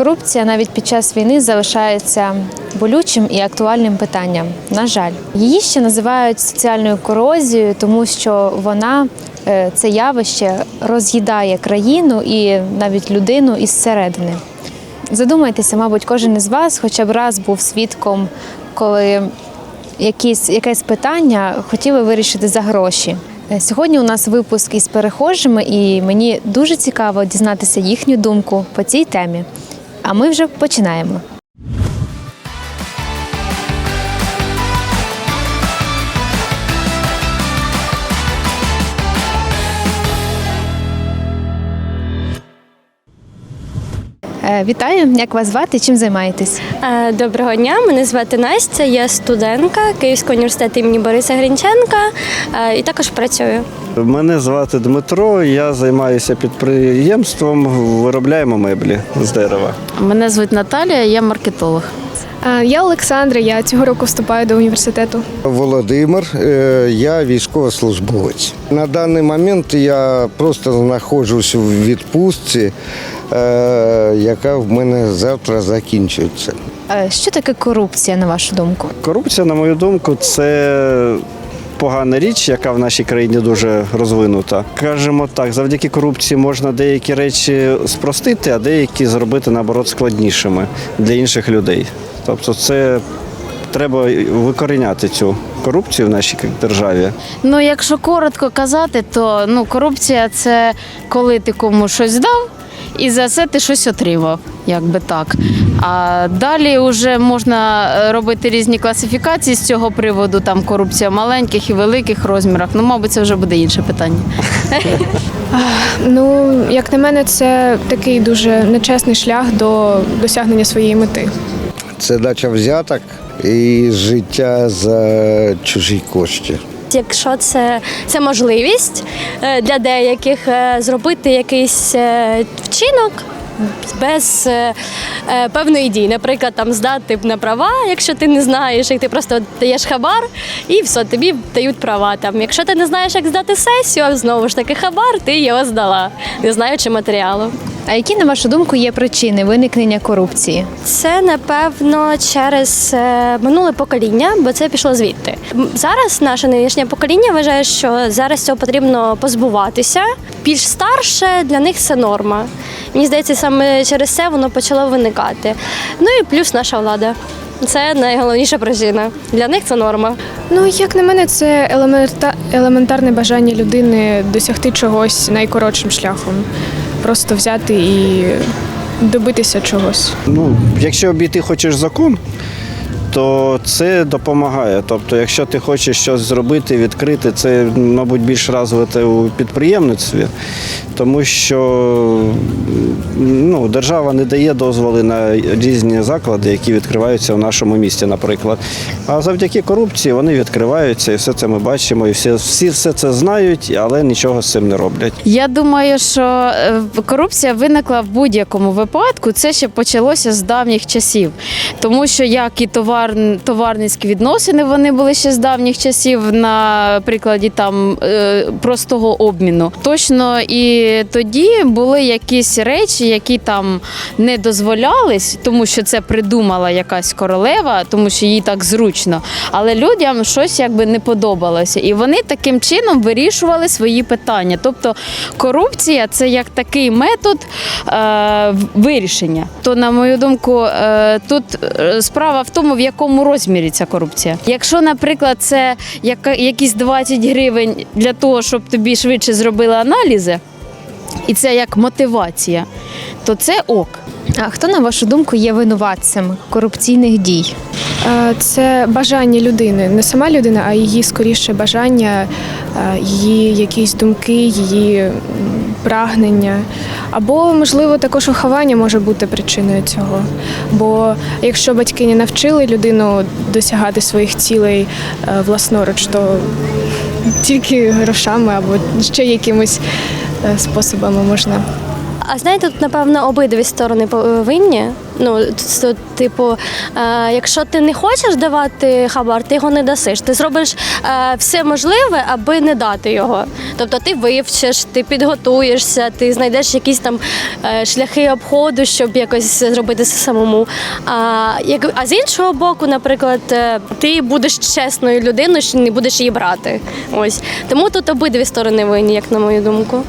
Корупція навіть під час війни залишається болючим і актуальним питанням. На жаль, її ще називають соціальною корозією, тому що вона е, це явище роз'їдає країну і навіть людину із середини. Задумайтеся, мабуть, кожен із вас хоча б раз був свідком, коли якісь, якесь питання хотіли вирішити за гроші. Е, Сьогодні у нас випуск із перехожими, і мені дуже цікаво дізнатися їхню думку по цій темі. А ми вже починаємо. Вітаю, як вас звати? Чим займаєтесь? Е, Доброго дня, мене звати Настя, я студентка Київського університету імені Бориса Грінченка е, і також працюю. Мене звати Дмитро, я займаюся підприємством, виробляємо меблі з дерева. Мене звуть Наталія, я маркетолог. А, Я Олександра, я цього року вступаю до університету. Володимир, е, я військовослужбовець. На даний момент я просто знаходжусь у відпустці, е, яка в мене завтра закінчується. Е, Що таке корупція, на вашу думку? Корупція, на мою думку, це погана річ, яка в нашій країні дуже розвинута. Кажемо так, завдяки корупції можна деякі речі спростити, а деякі зробити наоборот складнішими для інших людей. Тобто, це треба викоріняти цю корупцію в нашій державі. Ну, якщо коротко казати, то ну, корупція це коли ти комусь щось дав і за це ти щось отримав, якби так. А далі вже можна е, робити різні класифікації з цього приводу, там корупція в маленьких і великих розмірах. Ну, мабуть, це вже буде інше питання. Ну, як на мене, це такий дуже нечесний шлях до досягнення своєї мети. Це дача взяток і життя за чужі кошти. Якщо це, це можливість е, для деяких е, зробити якийсь е, вчинок. Без е, е, певної дії, наприклад, там здати на права, якщо ти не знаєш, як ти просто даєш хабар, і все, тобі дають права. Там, якщо ти не знаєш, як здати сесію, знову ж таки хабар, ти його здала, не знаючи матеріалу. А які, на вашу думку, є причини виникнення корупції? Це напевно через е, минуле покоління, бо це пішло звідти. Зараз наше нинішнє покоління вважає, що зараз цього потрібно позбуватися. Більш старше для них це норма. Мені здається, саме через це воно почало виникати. Ну і плюс наша влада. Це найголовніша причина. Для них це норма. Ну, як на мене, це елемента... елементарне бажання людини досягти чогось найкоротшим шляхом. Просто взяти і добитися чогось. Ну, якщо обійти хочеш закон, то це допомагає. Тобто, якщо ти хочеш щось зробити, відкрити, це, мабуть, більш розвите у підприємництві, тому що ну, держава не дає дозволи на різні заклади, які відкриваються в нашому місті, наприклад. А завдяки корупції вони відкриваються, і все це ми бачимо, і всі, всі все це знають, але нічого з цим не роблять. Я думаю, що е, корупція виникла в будь-якому випадку. Це ще почалося з давніх часів, тому що як і товар, товарницькі відносини вони були ще з давніх часів на прикладі там е, простого обміну. Точно і тоді були якісь речі, які там не дозволялись, тому що це придумала якась королева, тому що їй так зручно. Але людям щось якби не подобалося, і вони таким чином вирішували свої питання. Тобто корупція це як такий метод е, вирішення. То, на мою думку, е, тут е, справа в тому, в якому розмірі ця корупція. Якщо, наприклад, це якісь 20 гривень для того, щоб тобі швидше зробили аналізи, і це як мотивація, то це ок. А хто, на вашу думку, є винуватцем корупційних дій? Е, Це бажання людини, не сама людина, а її скоріше бажання, е, її якісь думки, її прагнення. Або, можливо, також виховання може бути причиною цього. Бо якщо батьки не навчили людину досягати своїх цілей е, власноруч, то тільки грошами або ще якимось способами можна. А знаєте, тут напевно обидві сторони повинні. Ну, т- т- типу, е, якщо ти не хочеш давати хабар, ти його не дасиш. Ти зробиш е, все можливе, аби не дати його. Тобто ти вивчиш, ти підготуєшся, ти знайдеш якісь там е, шляхи обходу, щоб якось зробити це самому. А, як, а з іншого боку, наприклад, е, ти будеш чесною людиною, що не будеш її брати. Ось тому тут обидві сторони винні, як на мою думку.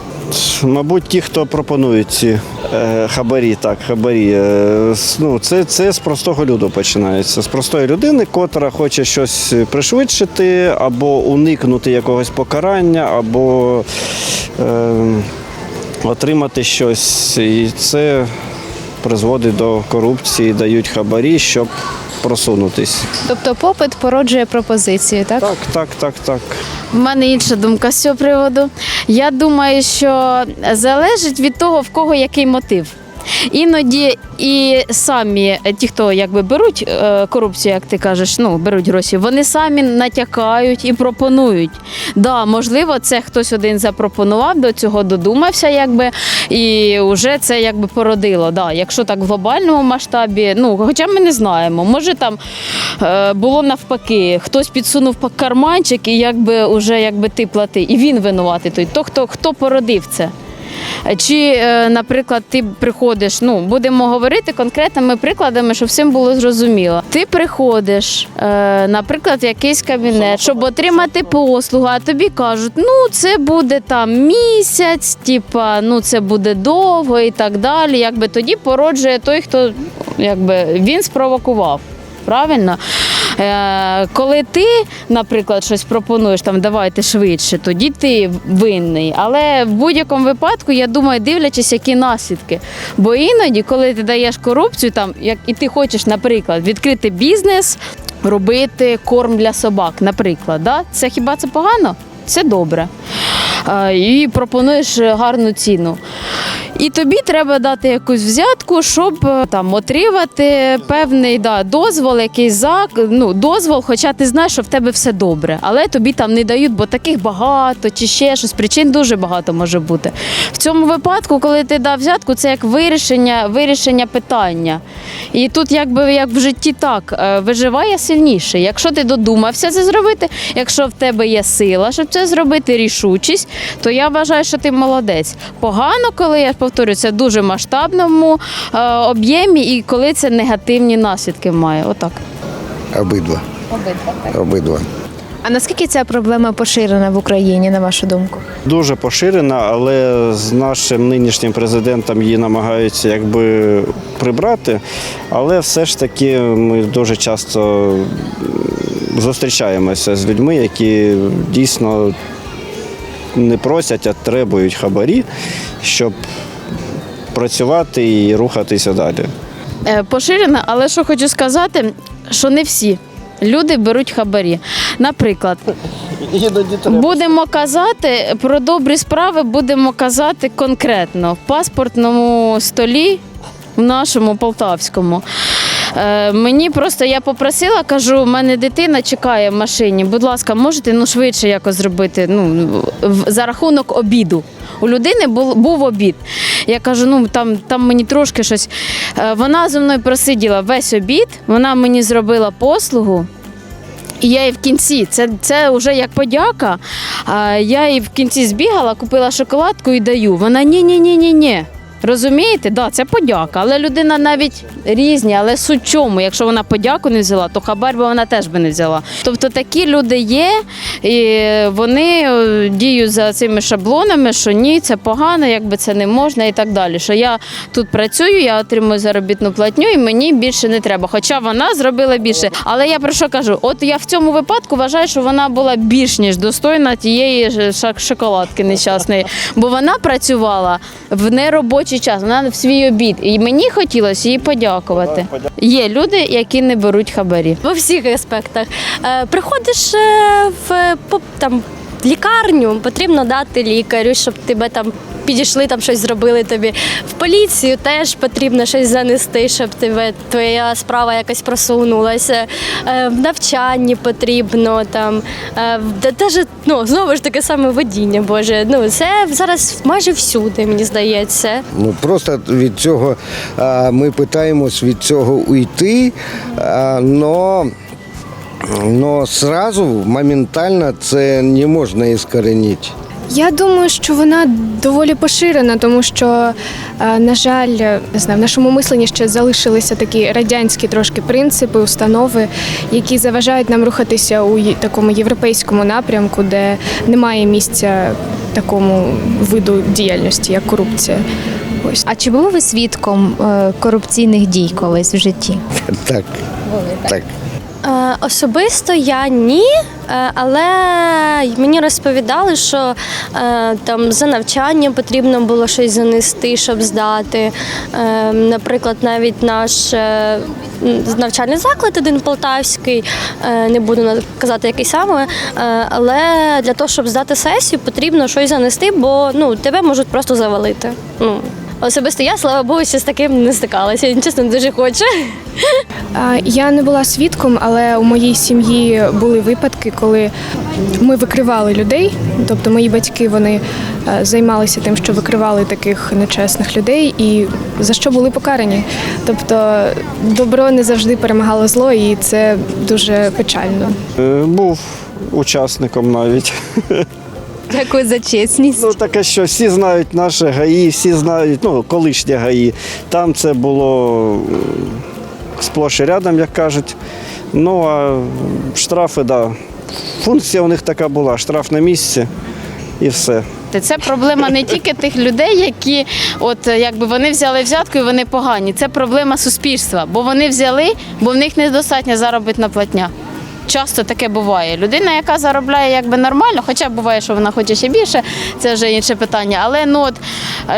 Мабуть, ті, хто пропонують ці е, хабарі, так, хабарі, е, ну, це, це з простого люду починається. З простої людини, котра хоче щось пришвидшити, або уникнути якогось покарання, або е, отримати щось. І це призводить до корупції, дають хабарі, щоб просунутись. Тобто попит породжує пропозицію, так? Так, так, так, так. У мене інша думка з цього приводу. Я думаю, що залежить від того, в кого який мотив. Іноді і самі е, ті, хто якби беруть е, корупцію, як ти кажеш, ну беруть гроші, вони самі натякають і пропонують. Да, можливо, це хтось один запропонував, до цього додумався, якби і вже це якби породило. Да, якщо так в глобальному масштабі, ну хоча ми не знаємо, може там е, було навпаки, хтось підсунув карманчик і якби уже якби ти плати, і він винуватий той. То хто хто породив це? Чи, е, наприклад, ти приходиш, ну будемо говорити конкретними прикладами, щоб всім було зрозуміло. Ти приходиш, е, наприклад, в якийсь кабінет, щоб отримати послугу, а тобі кажуть, ну це буде там місяць, типа, ну це буде довго і так далі. Якби тоді породжує той, хто якби він спровокував. Правильно? Е, коли ти, наприклад, щось пропонуєш, там давайте швидше, тоді ти винний. Але в будь-якому випадку, я думаю, дивлячись, які наслідки. Бо іноді, коли ти даєш корупцію, там як і ти хочеш, наприклад, відкрити бізнес, робити корм для собак, наприклад, да? це хіба це погано? Це добре. Е, І пропонуєш гарну ціну. І тобі треба дати якусь взятку, щоб е, там отримати певний да, дозвол, якийсь зак, ну, дозвол, хоча ти знаєш, що в тебе все добре, але тобі там не дають, бо таких багато чи ще щось. Причин дуже багато може бути. В цьому випадку, коли ти дав взятку, це як вирішення, вирішення питання. І тут, якби як в житті так, е, виживає сильніше. Якщо ти додумався це зробити, якщо в тебе є сила, щоб це зробити, рішучість, то я вважаю, що ти молодець. Погано, коли я повторюю, це в дуже масштабному е, об'ємі і коли це негативні наслідки має. Отак. Обидва. Обидва. А наскільки ця проблема поширена в Україні, на вашу думку? Дуже поширена, але з нашим нинішнім президентом її намагаються якби прибрати. Але все ж таки ми дуже часто зустрічаємося з людьми, які дійсно не просять, а требують хабарі, щоб працювати і рухатися далі. Е, Поширена, але що хочу сказати, що не всі. Люди беруть хабарі. Наприклад, Будемо казати про добрі справи, будемо казати конкретно в паспортному столі в нашому полтавському. Е, мені просто я попросила, кажу, у мене дитина чекає в машині. Будь ласка, можете ну швидше якось зробити ну, в- за рахунок обіду. У людини був, був обід. Я кажу, ну там, там мені трошки щось. Е, Вона зі мною просиділа весь обід, вона мені зробила послугу. І я їй в кінці, це, це вже як подяка. А я їй в кінці збігала, купила шоколадку і даю. Вона ні, ні, ні, ні, ні. Розумієте, да, це подяка, але людина навіть різні, але суть чому, якщо вона подяку не взяла, то хабар би вона теж би не взяла. Тобто такі люди є, і вони е, діють за цими шаблонами, що ні, це погано, якби це не можна і так далі. Що я тут працюю, я отримую заробітну платню, і мені більше не треба. Хоча вона зробила більше. Але я про що кажу? От я в цьому випадку вважаю, що вона була більш ніж достойна тієї шоколадки нещасної, бо вона працювала в неробочий час, вона в свій обід. І мені хотілося їй подякувати. Є люди, які не беруть хабарі. Во всіх аспектах. Е, приходиш е, в там. Лікарню потрібно дати лікарю, щоб тебе там підійшли, там щось зробили тобі. В поліцію теж потрібно щось занести, щоб тебе твоя справа якось просунулася. Е, В навчанні потрібно там. е, теж, ну, знову ж таке саме водіння, Боже. Ну, це зараз майже всюди, мені здається. Ну просто від цього ми питаємось від цього уйти, а, но, но сразу моментально це не можна іскоренити. Я думаю, що вона доволі поширена, тому що, е, на жаль, не знаю, в нашому мисленні ще залишилися такі радянські трошки принципи, установи, які заважають нам рухатися у такому європейському напрямку, де немає місця такому виду діяльності, як корупція. Ось. А чи були ви свідком е, корупційних дій колись в житті? Так. так. Е, Особисто я ні, е, але мені розповідали, що е, там за навчання потрібно було щось занести, щоб здати. Е, Наприклад, навіть наш е, навчальний заклад, один полтавський, е, не буду казати який саме, е, але для того, щоб здати сесію, потрібно щось занести, бо ну, тебе можуть просто завалити. Ну, Особисто я, слава Богу, ще з таким не стикалася. Я чесно дуже хочу. Я не була свідком, але у моїй сім'ї були випадки, коли ми викривали людей. Тобто мої батьки вони е, займалися тим, що викривали таких нечесних людей, і за що були покарані. Тобто добро не завжди перемагало зло, і це дуже печально. Е, Був учасником навіть. Дякую за чесність. Ну таке, що всі знають наше ГАІ, всі знають, ну, колишнє ГАІ. Там це було м, сплош і рядом, як кажуть. Ну а штрафи, да. Функція у них така була: штраф на місці і все. Це проблема не тільки тих людей, які от е, якби вони взяли взятку і вони погані. Це проблема суспільства, бо вони взяли, бо в них недостатня заробітна платня. Часто таке буває. Людина, яка заробляє якби нормально, хоча буває, що вона хоче ще більше, це вже інше питання. Але ну от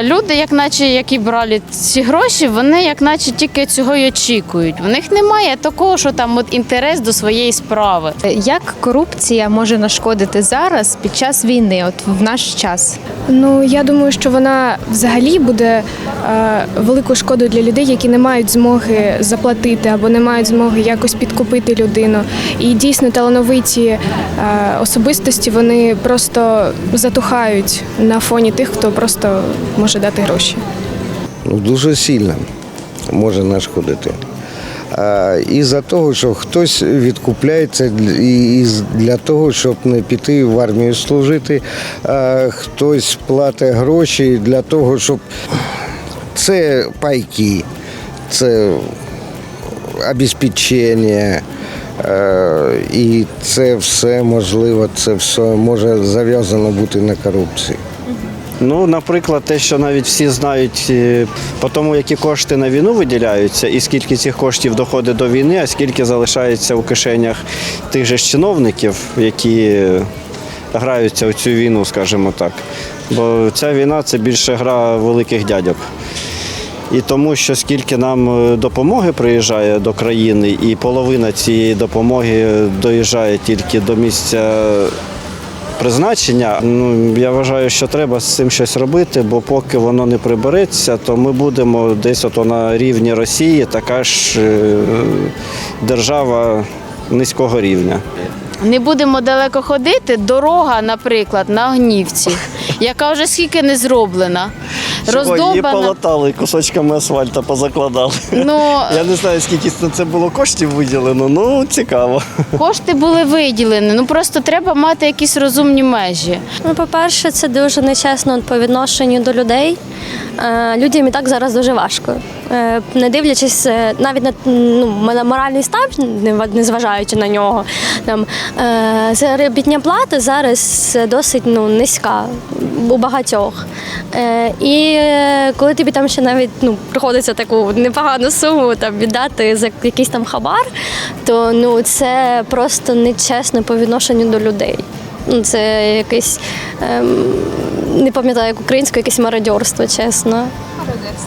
люди, як наче які брали ці гроші, вони як наче тільки цього й очікують. У них немає такого, що там от інтерес до своєї справи. Як корупція може нашкодити зараз під час війни, от в наш час? Ну я думаю, що вона взагалі буде е, великою шкодою для людей, які не мають змоги заплатити або не мають змоги якось підкупити людину. І дійсно талановиті е, особистості вони просто затухають на фоні тих, хто просто може дати гроші. Ну, дуже сильно може нашкодити. А, із-за того, що хтось відкупляється і- і для того, щоб не піти в армію служити, хтось платить гроші для того, щоб це пайки, це обезпечення. Е, І це все можливо, це все може зав'язано бути на корупції. Ну, наприклад, те, що навіть всі знають е, по тому, які кошти на війну виділяються, і скільки цих коштів доходить до війни, а скільки залишається у кишенях тих же чиновників, які граються у цю війну, скажімо так. Бо ця війна це більше гра великих дядьок. І тому, що скільки нам е, допомоги приїжджає до країни, і половина цієї допомоги доїжджає тільки до місця призначення. Ну я вважаю, що треба з цим щось робити, бо поки воно не прибереться, то ми будемо десь ото на рівні Росії, така ж е, держава низького рівня. Не будемо далеко ходити. Дорога, наприклад, на Огнівці, яка вже скільки не зроблена, Її полатали, кусочками асфальта позакладали. Ну, Я не знаю, скільки на це було коштів виділено, ну цікаво. кошти були виділені. Ну просто треба мати якісь розумні межі. Ну, по-перше, це дуже нечесно по відношенню до людей. Е, Людям і так зараз дуже важко. Е, Не дивлячись е, навіть на, ну, на моральний стан, не в- зважаючи на нього. Там, заробітня плата зараз досить ну, низька у багатьох. Е, І е, коли тобі там ще навіть ну, приходиться таку непогану суму там, віддати за якийсь там хабар, то ну, це просто нечесно по відношенню до людей. Ну, Це якесь, ем, не пам'ятаю, як українською, якесь мародьорство, чесно.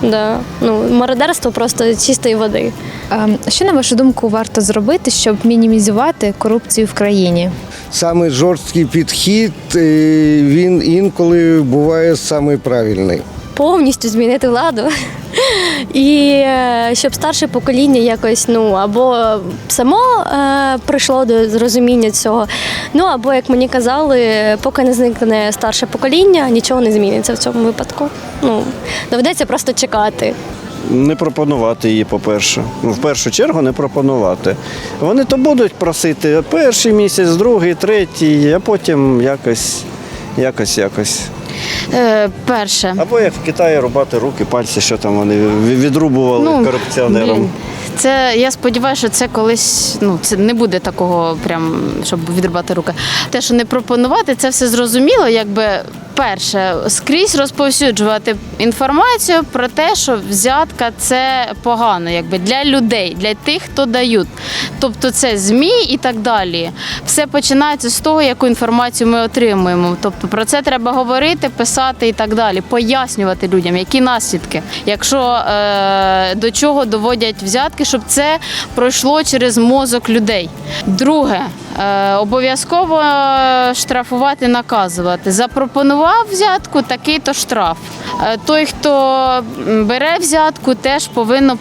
Да. Ну, мародерство просто чистої води. А, Що на вашу думку варто зробити, щоб мінімізувати корупцію в країні? самий жорсткий підхід, він інколи буває самий правильний. Повністю змінити владу. І е, щоб старше покоління якось ну або само е, прийшло до зрозуміння цього. Ну або як мені казали, поки не зникне старше покоління, нічого не зміниться в цьому випадку. Ну доведеться просто чекати. Не пропонувати її, по-перше. Ну, В першу чергу не пропонувати. Вони то будуть просити перший місяць, другий, третій, а потім якось, якось, якось. Е, перше, Або як в Китаї рубати руки, пальці, що там вони відрубували Ну, корупціонерам. блін, Це я сподіваюся, що це колись ну це не буде такого, прям щоб відрубати руки. Те, що не пропонувати, це все зрозуміло. Якби перше скрізь розповсюджувати інформацію про те, що взятка це погано, якби для людей, для тих, хто дають. Тобто це змі і так далі. Все починається з того, яку інформацію ми отримуємо. Тобто про це треба говорити, писати і так далі, пояснювати людям, які наслідки, якщо е, до чого доводять взятки, щоб це пройшло через мозок людей. Друге. е, Обов'язково штрафувати, наказувати. Запропонував взятку, такий то штраф. Е, Той, хто бере взятку, теж повинно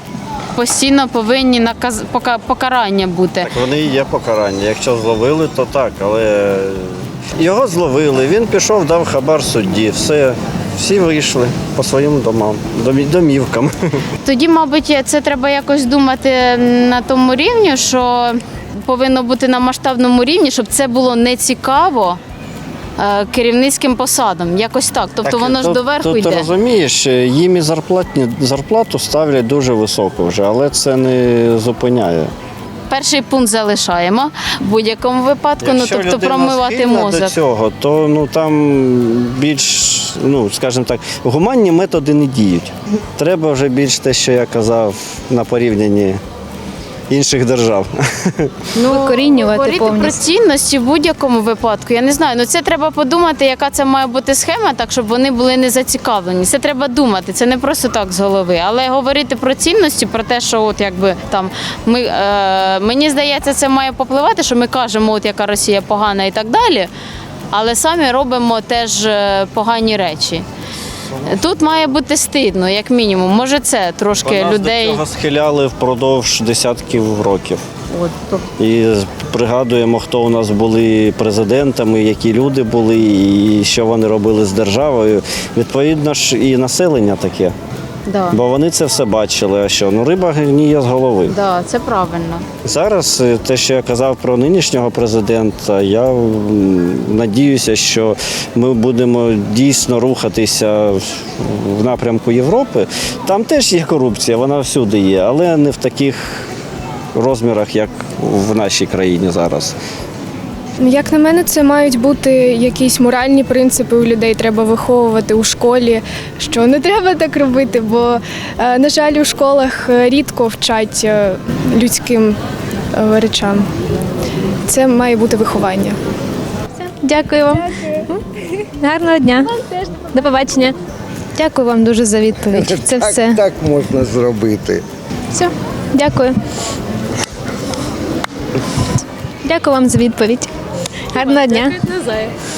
постійно повинні наказ покарання бути. Так вони і є покарання. Якщо зловили, то так, але його зловили, він пішов, дав хабар судді, все. Всі вийшли по своїм домам, домі- домівкам. Тоді, мабуть, це треба якось думати на тому рівні, що повинно бути на масштабному рівні, щоб це було не цікаво керівницьким посадам. Якось так. Тобто Так, воно ж тут- доверху тут, йде. Ти розумієш, їм і зарплатні, зарплату ставлять дуже високу вже, але це не зупиняє. Перший пункт залишаємо в будь-якому випадку, ну тобто промивати мозок. до цього, то ну там більш, ну скажімо так, гуманні методи не діють. Треба вже більш те, що я казав на порівнянні інших держав. Ну, викорінювати Говорити про повністю. цінності в будь-якому випадку. Я не знаю. Ну це треба подумати, яка це має бути схема, так щоб вони були не зацікавлені. Це треба думати. Це не просто так з голови. Але говорити про цінності, про те, що от якби там ми е, мені здається, це має попливати, що ми кажемо, от яка Росія погана і так далі. Але самі робимо теж е, погані речі. Тут має бути стидно, як мінімум. Може, це трошки Нас людей. до цього схиляли впродовж десятків років. От, тобто І пригадуємо, хто у нас були президентами, які люди були, і що вони робили з державою. Відповідно ж, і населення таке. Да. Бо вони це все бачили. А що? Ну риба гніє з голови. Да, це правильно. Зараз е, те, що я казав про нинішнього президента, я надіюся, що ми будемо дійсно рухатися в напрямку Європи. Там теж є корупція, вона всюди є, але не в таких розмірах, як в нашій країні зараз. Як на мене, це мають бути якісь моральні принципи у людей, треба виховувати у школі, що не треба так робити, бо, е, на жаль, у школах е, рідко вчать е, людським речам. Це має бути виховання. Дякую вам. Гарного дня. До побачення. Дякую вам дуже за відповідь. Це так, все. так можна зробити. Все. Дякую. Дякую вам за відповідь. Гарного дня.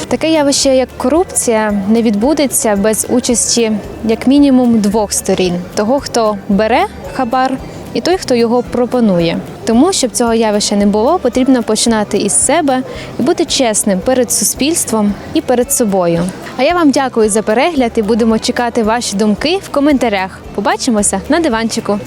Таке явище, як корупція, не відбудеться без участі як мінімум двох сторін: того, хто бере хабар, і той, хто його пропонує. Тому, щоб цього явища не було, потрібно починати із себе і бути чесним перед суспільством і перед собою. А я вам дякую за перегляд і будемо чекати ваші думки в коментарях. Побачимося на диванчику.